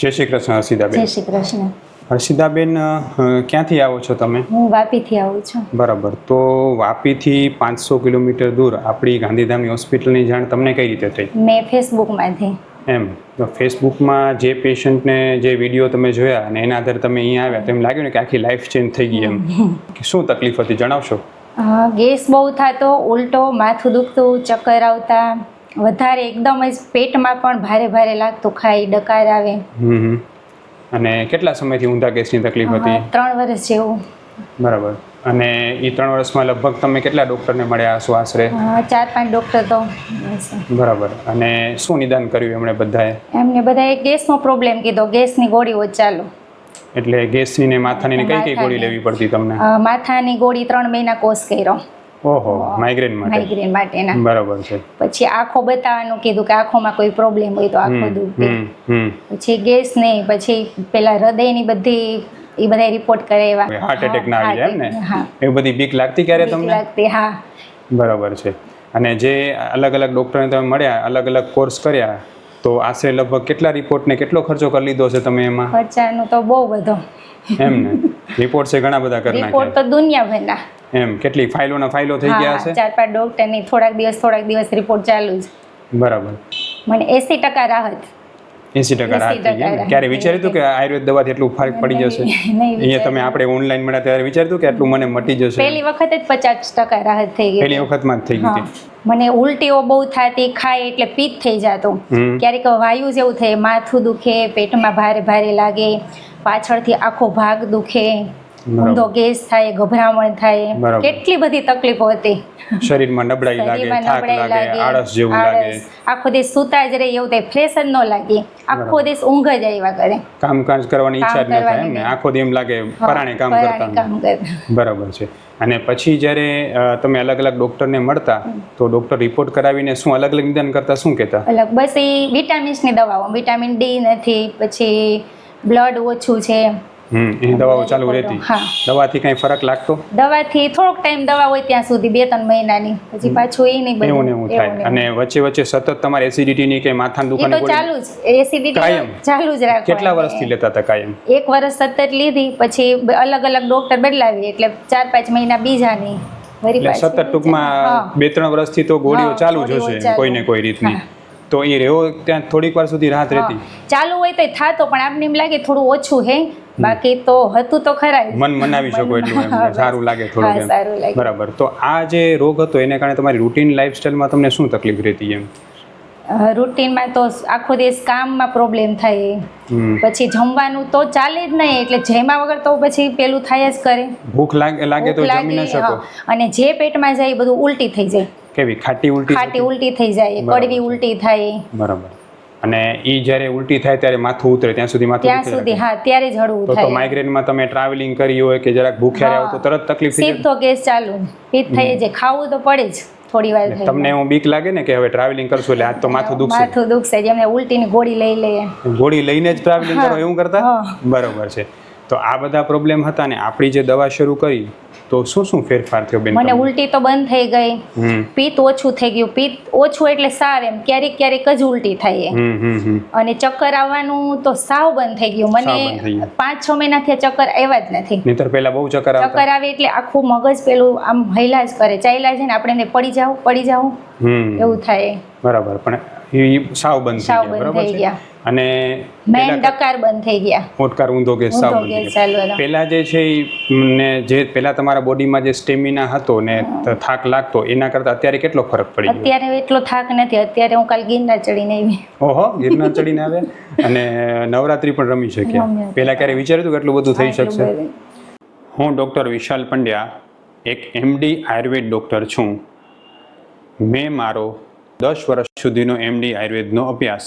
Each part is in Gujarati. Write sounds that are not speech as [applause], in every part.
જય શ્રી કૃષ્ણ જય શ્રી કૃષ્ણ. હર્ષિદાબેન ક્યાંથી આવો છો તમે? હું વાપીથી આવું છું. બરાબર. તો વાપીથી પાંચસો કિલોમીટર દૂર આપણી ગાંધીધામની હોસ્પિટલની જાણ તમને કઈ રીતે થઈ? મેં ફેસબુકમાંથી. એમ. તો ફેસબુકમાં જે પેશન્ટને જે વીડિયો તમે જોયા અને એના આધારે તમે અહીંયા આવ્યા તો એમ લાગ્યું ને કે આખી લાઈફ ચેન્જ થઈ ગઈ એમ. કે શું તકલીફ હતી જણાવશો? ગેસ બહુ થતો ઉલટો માથું દુખતું ચક્કર આવતા. વધારે એકદમ જ પેટમાં પણ ભારે ભારે લાગતું ખાઈ ડકાર આવે. અને કેટલા સમયથી ઊંધા ગેસની તકલીફ હતી? ત્રણ વર્ષ જેવું. બરાબર. અને એ ત્રણ વર્ષમાં લગભગ તમે કેટલા ડૉક્ટરને મળ્યા છો આશરે? ચાર પાંચ ડૉક્ટર તો બરાબર. અને શું નિદાન કર્યું એમણે બધાએ? એમને બધાએ ગેસનો પ્રોબ્લેમ કીધો. ગેસની ગોળીઓ ચાલુ. એટલે ગેસની ને માથાની કઈ કઈ ગોળી લેવી પડતી તમને? માથાની ગોળી ત્રણ મહિના કોર્સ કર્યો. ઓહો માઇગ્રેન માટે. માઇગ્રેન માટેના. બરાબર છે. પછી આંખો બતાવવાનું કીધું કે આંખોમાં કોઈ પ્રોબ્લેમ હોય તો આંખો હમ. પછી ગેસ નહીં પછી પેલા હૃદયની બધી એ બધા રિપોર્ટ કરાવ્યા. હાર્ટ એટેક ના આવી જાય ને? એ બધી બીક લાગતી ક્યારે તમને? લાગતી હા. બરાબર છે. અને જે અલગ અલગ ડોક્ટરને તમે મળ્યા અલગ અલગ કોર્સ કર્યા તો આશરે લગભગ કેટલા રિપોર્ટ ને કેટલો ખર્ચો કરી લીધો છે તમે એમાં? ખર્ચાનો તો બહુ બધો. એમ ને રિપોર્ટ છે ઘણા બધા કરી રિપોર્ટ તો દુનિયાભરના. એમ કેટલી ફાઇલોના ફાઇલો થઈ ગયા છે ચાર પાંચ ડોક્ટરની થોડાક દિવસ થોડાક દિવસ રિપોર્ટ ચાલુ જ. બરાબર. મને એસી ટકા રાહત. એસી ટકા રાહત થઈ? 80% ક્યારે વિચાર્યું હતું કે આયુર્વેદ દવાથી એટલું ફરક પડી જશે? અહીંયા તમે આપણે ઓનલાઈન મળ્યા ત્યારે વિચાર્યું કે આટલું મને મટી જશે? પહેલી વખત જ પચાસ ટકા રાહત થઈ ગઈ પહેલી વખતમાં જ થઈ ગઈ મને ઉલટીઓ બહુ થતી ખાય એટલે પિત્ત થઈ જતું ક્યારેક વાયુ જેવું થાય માથું દુખે પેટમાં ભારે ભારે લાગે પાછળથી આખો ભાગ દુખે. ઊંધો ગેસ થાય ગભરામણ થાય કેટલી બધી તકલીફો હતી. શરીરમાં નબળાઈ લાગે થાક લાગે આળસ જેવું લાગે. આખો દિવસ સુતા જ રહે એવું થાય ફ્રેશ જ ન લાગે. આખો. દિવસ ઊંઘ જ આવ્યા કરે. કામકાજ કરવાની ઈચ્છા જ ન થાય એમ ને. આખો દિવસ લાગે પરાણે કામ કરતા બરાબર છે. અને પછી જ્યારે તમે અલગ અલગ ડોક્ટરને મળતા તો ડોક્ટર રિપોર્ટ કરાવીને શું અલગ અલગ નિદાન કરતા શું કહેતા? અલગ. બસ એ વિટામિન્સની દવાઓ. વિટામિન ડી નથી પછી બ્લડ ઓછું છે. હમ એની દવાઓ ચાલુ રહેતી. હા. દવાથી કઈ ફરક લાગતો? દવાથી થોડોક ટાઈમ દવા હોય ત્યાં સુધી બે ત્રણ મહિનાની. પછી પાછું એ નહીં એવું ને એવું થાય. અને વચ્ચે વચ્ચે સતત તમારે એસિડિટીની કે માથાના એ તો ચાલુ જ. એસિડિટી કાયમ? ચાલુ જ રાખો કેટલા વર્ષથી લેતા હતા કાયમ? એક વર્ષ સતત લીધી પછી અલગ અલગ ડોક્ટર બદલાવી. એટલે ચાર પાંચ મહિના બીજાની. સતત ટૂંકમાં બે ત્રણ વર્ષથી તો ગોળીઓ ચાલુ જ હશે. કોઈ ને કોઈ રીતની. તો એ રહેવો ત્યાં થોડીક વાર સુધી રાહત રહેતી. ચાલુ હોય તો થાતો પણ આપને એમ લાગે થોડું ઓછું હે. બાકી તો હતું તો ખરા. મન મનાવી શકો એટલું એમ સારું લાગે થોડું એમ. બરાબર. તો આ જે રોગ હતો એને કારણે તમારી રૂટીન લાઈફસ્ટાઈલમાં તમને શું તકલીફ રહેતી એમ? રૂટીનમાં તો આખો દિવસ કામમાં પ્રોબ્લેમ થાય. પછી જમવાનું તો ચાલે જ નહીં એટલે જેમાં વગર તો પછી પેલું થાય જ કરે. ભૂખ લાગે લાગે તો જમી ન શકો. અને જે પેટમાં જાય બધું ઉલટી થઈ જાય. કેવી? ખાટી ઉલટી ખાટી ઉલટી થઈ જાય કડવી ઉલટી થાય. બરાબર. અને એ જ્યારે ઉલટી થાય ત્યારે માથું ઉતરે ત્યાં સુધી માથું ત્યાં સુધી હા ત્યારે જ હળવું તો તો માઇગ્રેનમાં તમે ટ્રાવેલિંગ કરી હોય કે જરાક ભૂખ્યા રહ્યા રહો તો તરત તકલીફ થઈ સીધો ગેસ ચાલુ. પિત્ત થઈ જાય ખાવું તો પડે જ થોડી વાર તમને એવું બીક લાગે ને કે હવે ટ્રાવેલિંગ કરશું એટલે આજ તો માથું દુખશે? માથું દુખશે જેમને ઉલટીની ગોળી લઈ લે. ગોળી લઈને જ ટ્રાવેલિંગ કરો એવું કરતા? બરોબર છે. તો આ બધા પ્રોબ્લેમ હતા ને આપણી જે દવા શરૂ કરી તો શું શું ફેરફાર થયો બેન મને? ઉલટી તો બંધ થઈ ગઈ. પિત્ત ઓછું થઈ ગયું. પિત્ત ઓછું એટલે સાવ એમ. ક્યારેક ક્યારેક જ ઉલટી થાય અને ચક્કર આવવાનું તો સાવ બંધ થઈ ગયું. મને પાંચ છ મહિનાથી ચક્કર આવ્યા જ નથી. નહીતર પહેલા બહુ ચક્કર આવતા. ચક્કર આવે એટલે આખું મગજ પેલું આમ હૈલા જ કરે. ચાલ્યા છે ને આપણે પડી જાવ પડી જાવ એવું થાય. બરાબર. પણ સાવ બંધ થઈ બરાબર છે? ગયા. અને મેન ડકાર બંધ થઈ ગયા. ઓટકાર ઊંધો ગેસ સાવ પહેલા જે છે ને જે પહેલા તમારા બોડીમાં જે સ્ટેમિના હતો ને થાક લાગતો એના કરતા અત્યારે કેટલો ફરક પડી ગયો? અત્યારે એટલો થાક નથી. અત્યારે હું કાલ ગિરનાર ચડીને આવી. ઓહો ગિરનાર ચડીને આવે? અને નવરાત્રી પણ રમી શક્યા. પહેલા ક્યારે વિચાર્યું કે એટલું બધું થઈ શકશે? હું ડૉક્ટર વિશાલ પંડ્યા એક એમડી આયુર્વેદ ડૉક્ટર છું. મેં મારો દસ વર્ષ સુધીનો એમડી આયુર્વેદનો અભ્યાસ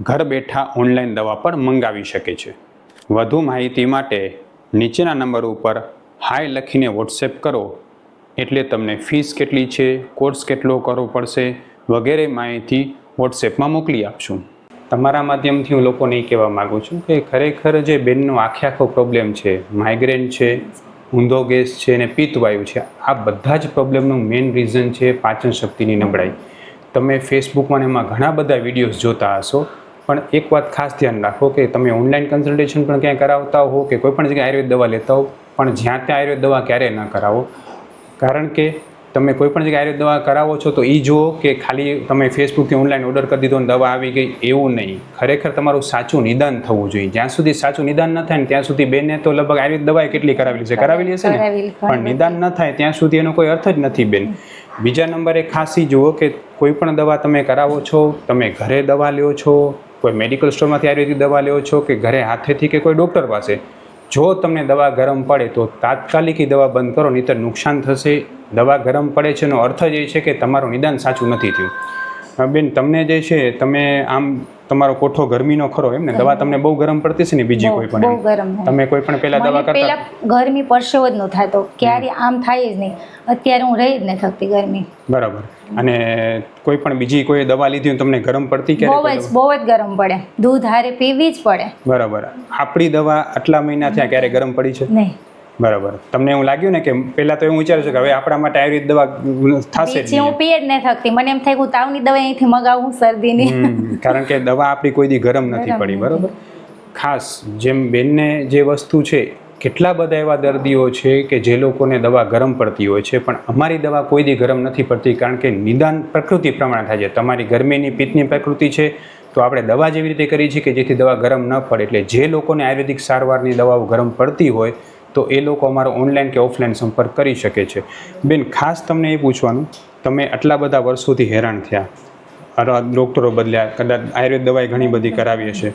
ઘર બેઠા ઓનલાઈન દવા પણ મંગાવી શકે છે. વધુ માહિતી માટે નીચેના નંબર ઉપર હાય લખીને વોટ્સએપ કરો. એટલે તમને ફીસ કેટલી છે કોર્સ કેટલો કરવો પડશે વગેરે માહિતી વોટ્સએપમાં મોકલી આપશું. તમારા માધ્યમથી હું લોકોને એ કહેવા માગું છું કે ખરેખર જે બેનનો આખે આખો પ્રોબ્લેમ છે માઇગ્રેન છે, ઊંધો ગેસ છે અને પિત્તવાયુ છે, આ બધા જ પ્રોબ્લેમનું મેઇન રીઝન છે પાચન શક્તિની નબળાઈ. તમે ફેસબુકમાં એમાં ઘણા બધા વિડીયોઝ જોતા હશો. પણ એક વાત ખાસ ધ્યાન રાખો કે તમે ઓનલાઈન કન્સલ્ટેશન પણ ક્યાંય કરાવતા હો કે કોઈપણ જગ્યાએ આયુર્વેદ દવા લેતા હો પણ જ્યાં ત્યાં આયુર્વેદ દવા ક્યારેય ન કરાવો. કારણ કે તમે કોઈ પણ જગ્યાએ આયુર્વેદ દવા કરાવો છો તો એ જુઓ કે ખાલી તમે ફેસબુકથી ઓનલાઈન ઓર્ડર કરી દીધો અને દવા આવી ગઈ એવું નહીં. ખરેખર તમારું સાચું નિદાન થવું જોઈએ. જ્યાં સુધી સાચું નિદાન ન થાય ને ત્યાં સુધી બેને તો લગભગ આયુર્વેદ દવા કેટલી કરાવેલી છે? કરાવેલી હશે ને? પણ નિદાન ન થાય ત્યાં સુધી એનો કોઈ અર્થ જ નથી બેન. બીજા નંબરે ખાસી જુઓ કે કોઈ પણ દવા તમે કરાવો છો તમે ઘરે દવા લ્યો છો કોઈ મેડિકલ સ્ટોરમાંથી આયુર્વેદિક દવા લ્યો છો કે ઘરે હાથેથી કે કોઈ ડૉક્ટર પાસે? જો તમને દવા ગરમ પડે તો તાત્કાલિક એ દવા બંધ કરો, નહીંતર નુકસાન થશે. દવા ગરમ પડે છે એનો અર્થ જ એ છે કે તમારું નિદાન સાચું નથી થયું. બેન, તમને જે છે, તમે આમ તમારો કોઠો ગરમીનો ખરો એમ ને દવા તમને બહુ ગરમ પડતી છે ને બીજી કોઈ પણ બહુ ગરમ તમે કોઈ પણ પહેલા દવા કરતા પહેલા ગરમી પરસેવો જ ન થાતો ક્યારે આમ થાય જ નહીં. અત્યારે હું રહી જ નહીં થકતી ગરમી. બરાબર. અને કોઈ પણ બીજી કોઈ દવા લીધી તમને ગરમ પડતી બહુ જ બહુ જ ગરમ પડે. દૂધ હારે પીવી જ પડે. બરાબર. આપણી દવા આટલા મહિના થયા ક્યારે ગરમ પડી છે? નહીં. બરાબર. તમને એવું લાગ્યું ને કે પહેલા તો એવું વિચાર્યું છે કે હવે આપણા માટે આયુર્વેદ દવા થશે જ હું પીએ જ નહીં થકતી. મને એમ થાય કે તાવની દવા અહીંથી મગાવું શરદીની. કારણ કે દવા આપણી કોઈ દી ગરમ નથી પડી બરાબર? ખાસ જેમ બેનને જે વસ્તુ છે કેટલા બધા એવા દર્દીઓ છે કે જે લોકોને દવા ગરમ પડતી હોય છે પણ અમારી દવા કોઈ દી ગરમ નથી પડતી કારણ કે નિદાન પ્રકૃતિ પ્રમાણે થાય છે. તમારી ગરમીની પિત્તની પ્રકૃતિ છે તો આપણે દવા જેવી રીતે કરી છે કે જેથી દવા ગરમ ન પડે. એટલે જે લોકોને આયુર્વેદિક સારવારની દવાઓ ગરમ પડતી હોય તો એ લોકો અમારો ઓનલાઈન કે ઓફલાઈન સંપર્ક કરી શકે છે. બેન ખાસ તમને એ પૂછવાનું તમે આટલા બધા વર્ષોથી હેરાન થયા. ડૉક્ટરો બદલ્યા કદાચ આયુર્વેદ દવાઈ ઘણી બધી કરાવી હશે.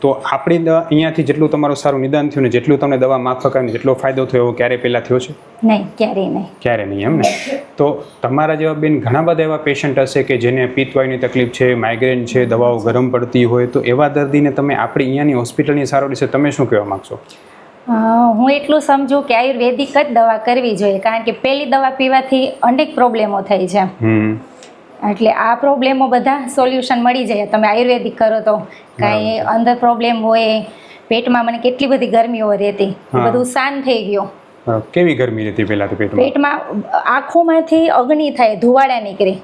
તો આપણી દવા અહીંયાથી જેટલું તમારું સારું નિદાન થયું ને જેટલું તમને દવા માફક આવીને જેટલો ફાયદો થયો એવો ક્યારે પહેલાં થયો છે? નહીં ક્યારેય નહીં. ક્યારે નહીં એમ ને? તો તમારા જેવા બેન ઘણા બધા એવા પેશન્ટ હશે કે જેને પિત્તવાયુની તકલીફ છે માઇગ્રેન છે દવાઓ ગરમ પડતી હોય તો એવા દર્દીને તમે આપણી અહીંયાની હોસ્પિટલની સારવાર વિશે તમે શું કહેવા માગશો? હું એટલું સમજુ કે આયુર્વેદિક જ દવા કરવી જોઈએ કારણ કે પહેલી દવા પીવાથી અનેક પ્રોબ્લેમો થઈ છે. એટલે આ પ્રોબ્લેમો બધા સોલ્યુશન મળી જાય તમે આયુર્વેદિક કરો તો. કાંઈ અંદર પ્રોબ્લેમ હોય પેટમાં મને કેટલી બધી ગરમીઓ રહેતી બધું શાંત થઈ ગયું. કેવી ગરમી રહેતી પહેલાં તો પેટમાં? પેટમાં આંખોમાંથી અગ્નિ થાય ધુવાડા નીકળે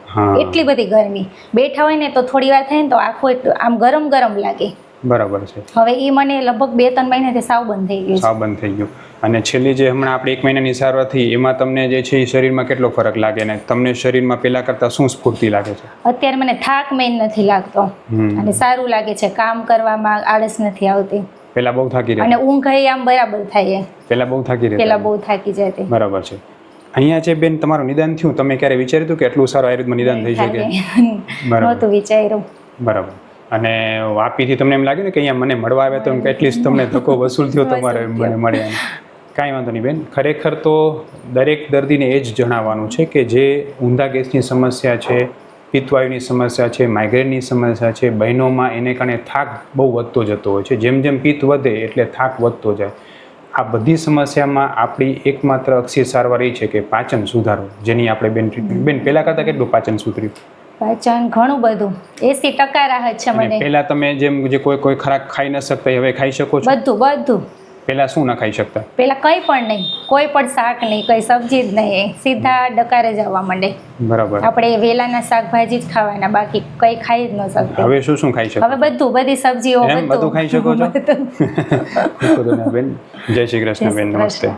એટલી બધી ગરમી. બેઠા હોય ને તો થોડી વાર થાય ને તો આંખો આમ ગરમ ગરમ લાગે. બરાબર છે. હવે એ મને લગભગ બે ત્રણ મહિનાથી સાવ બંધ થઈ ગયું સાવ બંધ થઈ ગયું. અને છેલ્લી જે હમણાં આપણે એક મહિનાની સારવારથી એમાં તમને જે છે એ શરીરમાં કેટલો ફરક લાગે ને તમને શરીરમાં પહેલાં કરતાં શું સ્ફૂર્તિ લાગે છે? અત્યારે મને થાક મેન નથી લાગતો. અને સારું લાગે છે. કામ કરવામાં આળસ નથી આવતી. પહેલાં બહુ થાકી અને ઊંઘ એ આમ બરાબર થાય પહેલાં બહુ થાકી પેલા પહેલા બહુ થાકી જતી. બરાબર છે. અહીંયા જે બેન તમારું નિદાન થયું તમે ક્યારે વિચાર્યું હતું કે એટલું સારું આયુર્વેદમાં નિદાન થઈ શકે? બરાબર. નહોતું વિચાર્યું. બરાબર. અને વાપીથી તમને એમ લાગ્યું ને કે અહીંયા મને મળવા આવ્યા તો એમ કે એટલીસ્ટ તમને ધક્કો વસૂલ થયો તમારે મને મળ્યા કાંઈ વાંધો નહીં બેન. ખરેખર તો દરેક દર્દીને એ જ જણાવવાનું છે કે જે ઊંધા ગેસની સમસ્યા છે, પિત્તવાયુની સમસ્યા છે માઇગ્રેનની સમસ્યા છે, બહેનોમાં એને કારણે થાક બહુ વધતો જતો હોય છે. જેમ જેમ પિત્ત વધે એટલે થાક વધતો જાય. આ બધી સમસ્યામાં આપણી એકમાત્ર અક્ષી સારવાર એ છે કે પાચન સુધારો જેની આપણે બેન ટ્રીટમેન્ટ બેન, પહેલાં કરતાં કેટલું પાચન સુધર્યું? પાચન ઘણું બધું. એસી ટકા રાહત છે મને. પહેલા તમે જેમ જે કોઈ કોઈ ખરાક ખાઈ ન શકતા હવે ખાઈ શકો છો? બધું બધું. પહેલા શું ના ખાઈ શકતા? પેલા કંઈ પણ નહીં. કોઈ પણ શાક નહીં કંઈ સબ્જી જ નહીં. સીધા ડકારે જ આવવા માંડે. બરાબર. આપણે વેલાના શાકભાજી જ ખાવાના બાકી કઈ ખાઈ જ ન શકતા. હવે શું શું ખાઈ શકો? હવે બધું બધી સબ્જીઓ બધું ખાઈ શકો છો? [laughs] જય શ્રી કૃષ્ણ બેન નમસ્તે.